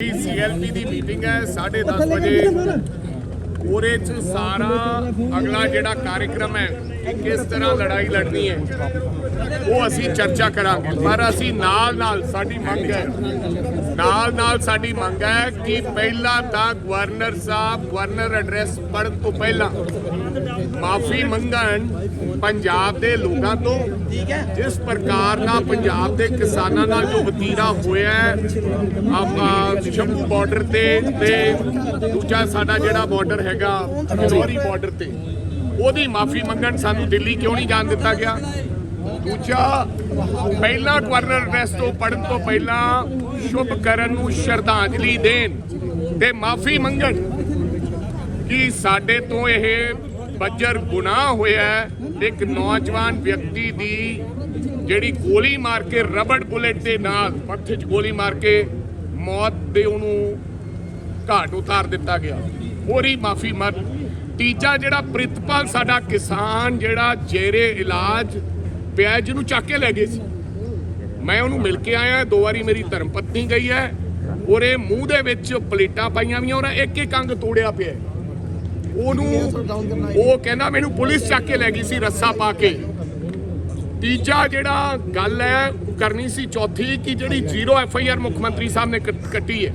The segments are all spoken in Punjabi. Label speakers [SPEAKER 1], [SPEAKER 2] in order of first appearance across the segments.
[SPEAKER 1] ਸੀਐਲਪੀ ਦੀ ਮੀਟਿੰਗ ਹੈ 10:30 ਵਜੇ। ਉਹਦੇ ਚ ਸਾਰਾ ਅਗਲਾ ਜਿਹੜਾ ਕਾਰਜਕ੍ਰਮ ਹੈ ਕਿ ਕਿਸ ਤਰ੍ਹਾਂ ਲੜਾਈ ਲੜਨੀ ਹੈ, ਉਹ ਅਸੀਂ ਚਰਚਾ ਕਰਾਂਗੇ। ਪਰ ਅਸੀਂ ਨਾਲ ਨਾਲ ਸਾਡੀ ਮੰਗ ਹੈ, ਨਾਲ ਨਾਲ ਸਾਡੀ ਮੰਗ ਹੈ ਕਿ ਪਹਿਲਾਂ ਤਾਂ ਗਵਰਨਰ ਸਾਹਿਬ, ਗਵਰਨਰ ਐਡਰੈਸ ਪੜ੍ਹਨ ਤੋਂ ਪਹਿਲਾਂ ਮਾਫੀ ਮੰਗਣ ਪੰਜਾਬ ਦੇ ਲੋਕਾਂ ਤੋਂ, ਜਿਸ ਪ੍ਰਕਾਰ ਨਾਲ ਪੰਜਾਬ ਦੇ ਕਿਸਾਨਾਂ ਨਾਲ ਜੋ ਵਤੀਰਾ ਹੋਇਆ ਆਪਾਂ ਸ਼ੰਭੂ ਬਾਰਡਰ ਤੇ ਤੇ ਦੂਜਾ ਸਾਡਾ ਜਿਹੜਾ ਬਾਰਡਰ ਹੈਗਾ ਫਿਰੋਰੀ ਬਾਰਡਰ ਤੇ। ਉਹਦੀ ਮਾਫੀ ਮੰਗਣ ਸਾਨੂੰ ਦਿੱਲੀ ਕਿਉਂ ਨਹੀਂ ਜਾਣ ਦਿੱਤਾ ਗਿਆ? ਦੂਜਾ, ਪਹਿਲਾ ਗਵਰਨਰ ਐਡਰੈਸ ਤੋਂ ਪੜਨ ਤੋਂ ਪਹਿਲਾਂ ਸ਼ੁਭ ਕਰਨ ਨੂੰ ਸ਼ਰਧਾਂਜਲੀ ਦੇਣ ਤੇ ਮਾਫੀ ਮੰਗਣ। ਕਿ ਸਾਡੇ ਤੋਂ ਇਹ ਬੱਜਰ ਗੁਨਾਹ ਹੋਇਆ ਇੱਕ ਨੌਜਵਾਨ ਵਿਅਕਤੀ ਦੀ ਜਿਹੜੀ ਗੋਲੀ ਮਾਰ ਕੇ ਰਬੜ ਬੁਲੇਟ ਦੇ ਨਾਲ ਮੱਥੇ 'ਚ ਗੋਲੀ ਮਾਰ ਕੇ ਮੌਤ ਦੇ ਉਹਨੂੰ ਘਾਟ ਉਤਾਰ ਦਿੱਤਾ ਗਿਆ। ਉਹਦੀ ਮਾਫੀ ਮੰਗ ਤੀਜਾ ਜਿਹੜਾ ਪ੍ਰਿਤਪਾਲ, ਸਾਡਾ ਕਿਸਾਨ ਜਿਹੜਾ ਜੇਰੇ ਇਲਾਜ ਪਿਆ ਜਿਹਨੂੰ ਚੱਕ ਕੇ ਲੈ ਗਏ ਸੀ। ਮੈਂ ਉਹਨੂੰ ਮਿਲ ਕੇ ਆਇਆ, ਦੋ ਵਾਰੀ ਮੇਰੀ ਧਰਮ ਪਤਨੀ ਗਈ ਹੈ। ਉਹਦੇ ਮੂੰਹ ਦੇ ਵਿੱਚ ਪਲੇਟਾਂ ਪਾਈਆਂ ਵੀਆਂ, ਉਹਦਾ ਇੱਕ ਇੱਕ ਅੰਗ ਤੋੜਿਆ ਪਿਆ ਉਹਨੂੰ ਉਹ ਕਹਿੰਦਾ ਮੈਨੂੰ ਪੁਲਿਸ ਚੱਕ ਕੇ ਲੈ ਗਈ ਸੀ, ਰੱਸਾ ਪਾ ਕੇ। ਤੀਜਾ ਜਿਹੜਾ ਗੱਲ ਹੈ ਕਰਨੀ ਸੀ। ਚੌਥੀ, ਕਿ ਜਿਹੜੀ ਜ਼ੀਰੋ ਐਫ ਆਈ ਆਰ ਮੁੱਖ ਮੰਤਰੀ ਸਾਹਿਬ ਨੇ ਕੱਟੀ ਹੈ।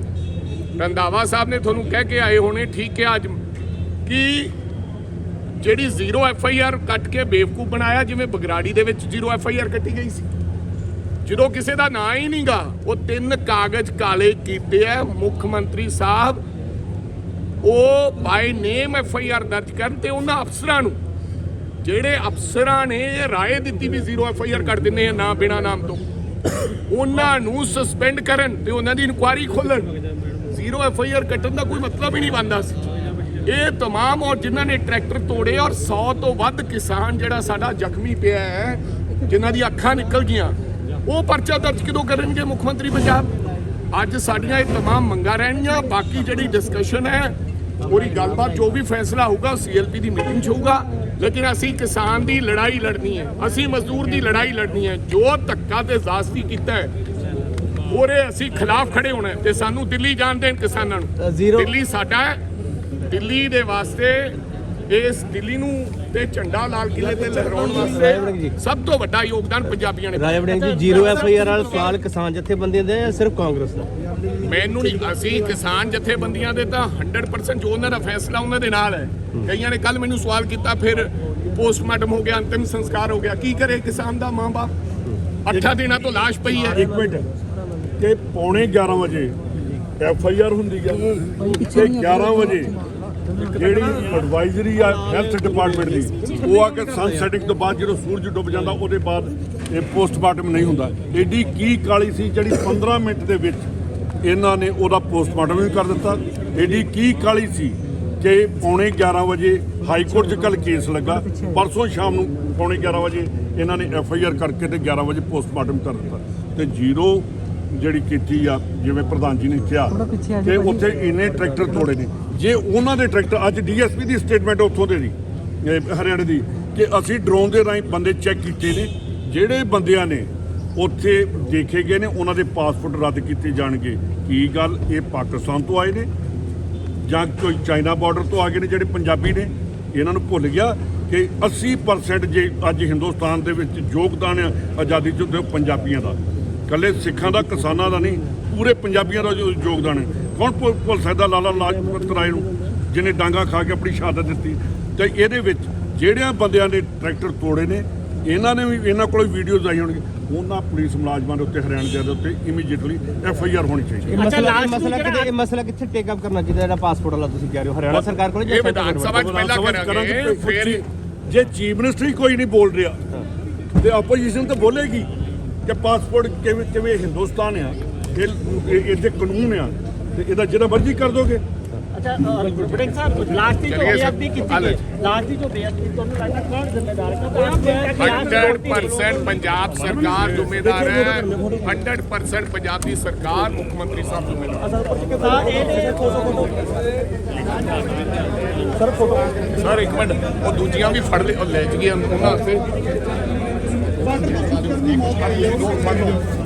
[SPEAKER 1] ਰੰਧਾਵਾ ਸਾਹਿਬ ਨੇ ਤੁਹਾਨੂੰ ਕਹਿ ਕੇ ਆਏ ਹੋਣੇ, ਠੀਕ ਹੈ, ਅੱਜ ਕਿ ਜਿਹੜੀ ਜ਼ੀਰੋ ਐਫ ਆਈ ਆਰ ਕੱਟ ਕੇ ਬੇਵਕੂਫ ਬਣਾਇਆ, ਜਿਵੇਂ ਬਗਰਾੜੀ ਦੇ ਵਿੱਚ ਜ਼ੀਰੋ ਐਫ ਆਈ ਆਰ ਕੱਟੀ ਗਈ ਸੀ। ਜਦੋਂ ਕਿਸੇ ਦਾ ਨਾਂ ਹੀ ਨਹੀਂਗਾ, ਉਹ ਤਿੰਨ ਕਾਗਜ਼ ਕਾਲੇ ਕੀਤੇ ਆ, ਮੁੱਖ ਮੰਤਰੀ ਸਾਹਿਬ, ਉਹ ਬਾਈ ਨੇਮ ਐਫ ਆਈ ਆਰ ਦਰਜ ਕਰਨ ਤੇ ਉਹਨਾਂ ਅਫਸਰਾਂ ਨੂੰ, ਜਿਹੜੇ ਅਫਸਰਾਂ ਨੇ ਰਾਏ ਦਿੱਤੀ ਵੀ ਜ਼ੀਰੋ ਐਫ ਆਈ ਆਰ ਕਰ ਦਿੰਨੇ ਆ, ਨਾ ਬਿਨਾ ਨਾਮ ਤੋਂ, ਉਹਨਾਂ ਨੂੰ ਸਸਪੈਂਡ ਕਰਨ ਤੇ ਉਹਨਾਂ ਦੀ ਇਨਕੁਆਇਰੀ ਖੋਲਣ ਜ਼ੀਰੋ ਐਫ ਆਈ ਆਰ ਕੱਟਣ ਦਾ ਕੋਈ ਮਤਲਬ ਹੀ ਨਹੀਂ ਬਣਦਾ ਸੀ। ਇਹ तमाम ਔਰ ਜਿਨ੍ਹਾਂ ਨੇ ਟਰੈਕਟਰ ਤੋੜੇ ਔਰ 100 ਤੋਂ ਵੱਧ ਕਿਸਾਨ ਜਿਹੜਾ ਸਾਡਾ ਜ਼ਖਮੀ ਪਿਆ ਹੈ ਜਿਨ੍ਹਾਂ ਦੀ ਅੱਖਾਂ ਨਿਕਲ ਗਈਆਂ ਉਹ ਪਰਚਾ ਦਰਜ ਕਦੋਂ ਕਰਨਗੇ ਮੁੱਖ ਮੰਤਰੀ ਪੰਜਾਬ ਅੱਜ ਸਾਡੀਆਂ ਇਹ तमाम ਮੰਗਾਂ ਰਹਿਣੀਆਂ ਬਾਕੀ ਜਿਹੜੀ ਡਿਸਕਸ਼ਨ ਹੈ ਉਹਦੀ ਗੱਲਬਾਤ ਜੋ ਵੀ ਫੈਸਲਾ ਹੋਊਗਾ ਸੀਐਲਪੀ ਦੀ ਮੀਟਿੰਗ 'ਚ ਹੋਊਗਾ ਲੇਕਿਨ ਅਸੀਂ ਕਿਸਾਨ ਦੀ ਲੜਾਈ ਲੜਨੀ ਹੈ ਅਸੀਂ ਮਜ਼ਦੂਰ ਦੀ ਲੜਾਈ ਲੜਨੀ ਹੈ ਜੋ ਧੱਕਾ ਤੇ ਜ਼ਾਸਤੀ ਕੀਤਾ ਹੈ ਉਹਦੇ ਅਸੀਂ ਖਿਲਾਫ ਖੜੇ ਹੋਣਾ ਹੈ ਤੇ ਸਾਨੂੰ ਦਿੱਲੀ ਜਾਣ ਦੇਣ ਕਿਸਾਨਾਂ ਨੂੰ
[SPEAKER 2] ਜ਼ੀਰੋ-
[SPEAKER 1] ਦਿੱਲੀ ਸਾਡਾ ਹੈ ਦਿੱਲੀ ਦੇ ਵਾਸਤੇ ਇਸ ਦਿੱਲੀ ਨੂੰ ਤੇ ਝੰਡਾ ਲਾਲ ਕਿਲੇ ਤੇ ਲਹਿਰਾਉਣ। ਵਾਸਤੇ ਸਭ ਤੋਂ ਵੱਡਾ ਯੋਗਦਾਨ ਪੰਜਾਬੀਆਂ ਨੇ
[SPEAKER 2] ਰਾਜਾ ਵੜਿੰਗ ਜੀ ਜ਼ੀਰੋ ਐਫ ਆਈ ਆਰ ਵਾਲਾ ਸਵਾਲ ਕਿਸਾਨ ਜਥੇਬੰਦੀਆਂ ਦੇ ਜਾਂ ਸਿਰਫ ਕਾਂਗਰਸ ਦਾ?
[SPEAKER 1] ਮੈਨੂੰ ਨਹੀਂ ਅਸੀਂ ਕਿਸਾਨ ਜਥੇਬੰਦੀਆਂ ਦੇ ਤਾਂ 100% ਜੋ ਉਹਨਾਂ ਦਾ ਫੈਸਲਾ ਉਹਨਾਂ ਦੇ ਨਾਲ ਹੈ। ਕਈਆਂ ਨੇ ਕੱਲ ਮੈਨੂੰ ਸਵਾਲ ਕੀਤਾ ਫਿਰ ਪੋਸਟਮਾਰਟਮ ਹੋ ਗਿਆ ਅੰਤਿਮ ਸੰਸਕਾਰ ਹੋ ਗਿਆ। ਕੀ ਕਰੇ ਕਿਸਾਨ ਦਾ ਮਾਂ-ਬਾਪ? ਅੱਠਾਂ ਦਿਨਾਂ ਤੋਂ ਲਾਸ਼ ਪਈ ਹੈ।
[SPEAKER 3] ਇੱਕ ਮਿੰਟ। ਕਿ ਪੌਣੇ 11 ਵਜੇ ਐਫ ਆਈ ਆਰ ਹੁੰਦੀ ਹੈ। ਤੇ 11 ਵਜੇ ਜਿਹੜੀ ਐਡਵਾਈਜ਼ਰੀ ਆ ਹੈਲਥ ਡਿਪਾਰਟਮੈਂਟ ਦੀ, ਉਹ ਆ ਕੇ ਸਨਸੈਟਿੰਗ ਤੋਂ ਬਾਅਦ ਜਦੋਂ ਸੂਰਜ ਡੁੱਬ ਜਾਂਦਾ, ਉਹਦੇ ਬਾਅਦ ਇਹ ਪੋਸਟਮਾਰਟਮ ਨਹੀਂ ਹੁੰਦਾ। ਏਡੀ ਕੀ ਕਾਲੀ ਸੀ ਜਿਹੜੀ 15 ਮਿੰਟ ਦੇ ਵਿੱਚ ਇਹਨਾਂ ਨੇ ਉਹਦਾ ਪੋਸਟਮਾਰਟਮ ਵੀ ਕਰ ਦਿੱਤਾ। ਏਡੀ ਕੀ ਕਾਲੀ ਸੀ ਕਿ ਪੌਣੇ 11 ਵਜੇ ਹਾਈ ਕੋਰਟ 'ਚ ਕੱਲ ਕੇਸ ਲੱਗਾ। ਪਰਸੋਂ ਸ਼ਾਮ ਨੂੰ ਪੌਣੇ 11 ਵਜੇ ਇਹਨਾਂ ਨੇ ਐਫ ਆਈ ਆਰ ਕਰਕੇ ਤੇ 11 ਵਜੇ ਪੋਸਟਮਾਰਟਮ ਕਰ ਦਿੱਤਾ। ਤੇ ਜ਼ੀਰੋ ਜਿਹੜੀ ਕੀਤੀ ਆ ਜਿਵੇਂ ਪ੍ਰਧਾਨ ਜੀ ਨੇ ਕਿਹਾ ਕਿ ਉੱਥੇ ਇੰਨੇ ਟਰੈਕਟਰ ਤੋੜੇ ਨੇ। ਜੇ ਉਹਨਾਂ ਦੇ ਟਰੈਕਟਰ ਅੱਜ ਡੀਐਸਪੀ ਦੀ ਸਟੇਟਮੈਂਟ ਉੱਥੋਂ ਦੇ ਦੀ ਹਰਿਆਣੇ ਦੀ ਕਿ ਅਸੀਂ ਡਰੋਨ ਦੇ ਰਾਹੀਂ ਬੰਦੇ ਚੈੱਕ ਕੀਤੇ ਨੇ ਜਿਹੜੇ ਬੰਦਿਆਂ ਨੇ ਉੱਥੇ ਦੇਖੇ ਗਏ ਨੇ ਉਹਨਾਂ ਦੇ ਪਾਸਪੋਰਟ ਰੱਦ ਕੀਤੇ ਜਾਣਗੇ। ਕੀ ਗੱਲ? ਇਹ ਪਾਕਿਸਤਾਨ ਤੋਂ ਆਏ ਨੇ ਜਾਂ ਕੋਈ ਚਾਈਨਾ ਬਾਰਡਰ ਤੋਂ ਆ ਗਏ ਨੇ ਜਿਹੜੇ ਪੰਜਾਬੀ ਨੇ? ਇਹਨਾਂ ਨੂੰ ਭੁੱਲ ਗਿਆ ਕਿ 80% ਜੇ ਅੱਜ ਹਿੰਦੁਸਤਾਨ ਦੇ ਵਿੱਚ ਯੋਗਦਾਨ ਆਜ਼ਾਦੀ ਚ ਪੰਜਾਬੀਆਂ ਦਾ। ਕੱਲੇ ਸਿੱਖਾਂ ਦਾ ਕਿਸਾਨਾਂ ਦਾ ਨਹੀਂ ਪੂਰੇ ਪੰਜਾਬੀਆਂ ਦਾ ਜੋ ਯੋਗਦਾਨ ਹੈ। ਕੌਣ ਭੁੱਲ ਸਕਦਾ ਲਾਲਾ ਲਾਜਪਤ ਰਾਏ ਨੂੰ ਜਿਹਨੇ ਡਾਂਗਾ ਖਾ ਕੇ ਆਪਣੀ ਸ਼ਹਾਦਤ ਦਿੱਤੀ? ਤੇ ਇਹਦੇ ਵਿੱਚ ਜਿਹੜਿਆਂ ਬੰਦਿਆਂ ਨੇ ਟਰੈਕਟਰ ਤੋੜੇ ਨੇ ਇਹਨਾਂ ਨੇ ਵੀ ਇਹਨਾਂ ਕੋਲ ਵੀਡੀਓਜ਼ ਆਈ ਹੋਣਗੀਆਂ। ਉਹਨਾਂ ਪੁਲਿਸ ਮੁਲਾਜ਼ਮਾਂ ਦੇ ਉੱਤੇ ਹਰਿਆਣਾ ਦੇ ਉੱਤੇ ਇਮੀਡੀਏਟਲੀ ਐਫ ਆਈ ਆਰ ਹੋਣੀ ਚਾਹੀਦੀ ਹੈ।
[SPEAKER 2] ਮਸਲਾ ਮਸਲਾ ਕਿਤੇ ਇਹ ਮਸਲਾ ਕਿੱਥੇ ਟੇਕ ਅਪ ਕਰਨਾ ਚਾਹੀਦਾ ਜਿਹੜਾ ਪਾਸਪੋਰਟ ਵਾਲਾ ਤੁਸੀਂ ਕਹਿ ਰਹੇ ਹੋ? ਹਰਿਆਣਾ ਸਰਕਾਰ ਕੋਲ ਜਾਂ
[SPEAKER 1] ਵਿਧਾਨ ਸਭਾ 'ਚ ਪਹਿਲਾਂ ਕਰਾਂਗੇ ਫਿਰ
[SPEAKER 3] ਜੇ ਚੀਫ ਮਿਨਿਸਟਰ ਹੀ ਕੋਈ ਨਹੀਂ ਬੋਲ ਰਿਹਾ ਤੇ ਆਪੋਜੀਸ਼ਨ ਤਾਂ ਬੋਲੇਗੀ। ਕਿ ਪਾਸਪੋਰਟ ਕਿਵੇਂ ਕਿਵੇਂ ਹਿੰਦੁਸਤਾਨ ਆ ਇਹ ਇਹ- ਇਹਦੇ ਕਾਨੂੰਨ ਆ ਤੇ ਇਹਦਾ ਜਿਹੜਾ ਮਰਜ਼ੀ ਕਰ ਦੋਗੇ।
[SPEAKER 4] ਅੱਛਾ ਸਾਹਿਬ ਲਾਸਟ ਦੀ ਜੋ
[SPEAKER 1] ਚਲਿਏ ਸਰ,
[SPEAKER 4] ਬੇਅਦਬੀ ਕੀਤੀ
[SPEAKER 1] ਹਾਲੇ।
[SPEAKER 4] ਗਈ ਲਾਸਟ ਦੀ ਜੋ ਬੇਅਦਬੀ ਤੁਹਾਨੂੰ ਲੱਗਦਾ ਕੌਣ ਜ਼ਿੰਮੇਦਾਰ ਹੈ? ਕਿਉਂਕਿ
[SPEAKER 1] 100% ਪੰਜਾਬ ਸਰਕਾਰ ਜ਼ਿੰਮੇਦਾਰ ਹੈ। 100% ਪੰਜਾਬ ਦੀ ਸਰਕਾਰ ਮੁੱਖ ਮੰਤਰੀ ਸਾਹਿਬ ਜ਼ਿੰਮੇਦਾਰ
[SPEAKER 4] ਸਰ ਫੋਟੋ।
[SPEAKER 1] ਸਰ ਇੱਕ ਮਿੰਟ ਉਹ ਦੂਜੀਆਂ ਵੀ ਫੜ ਲੈ ਲੈ ਜੀਆਂ ਉਹਨਾਂ ਵਾਸਤੇ। ありがとうございます。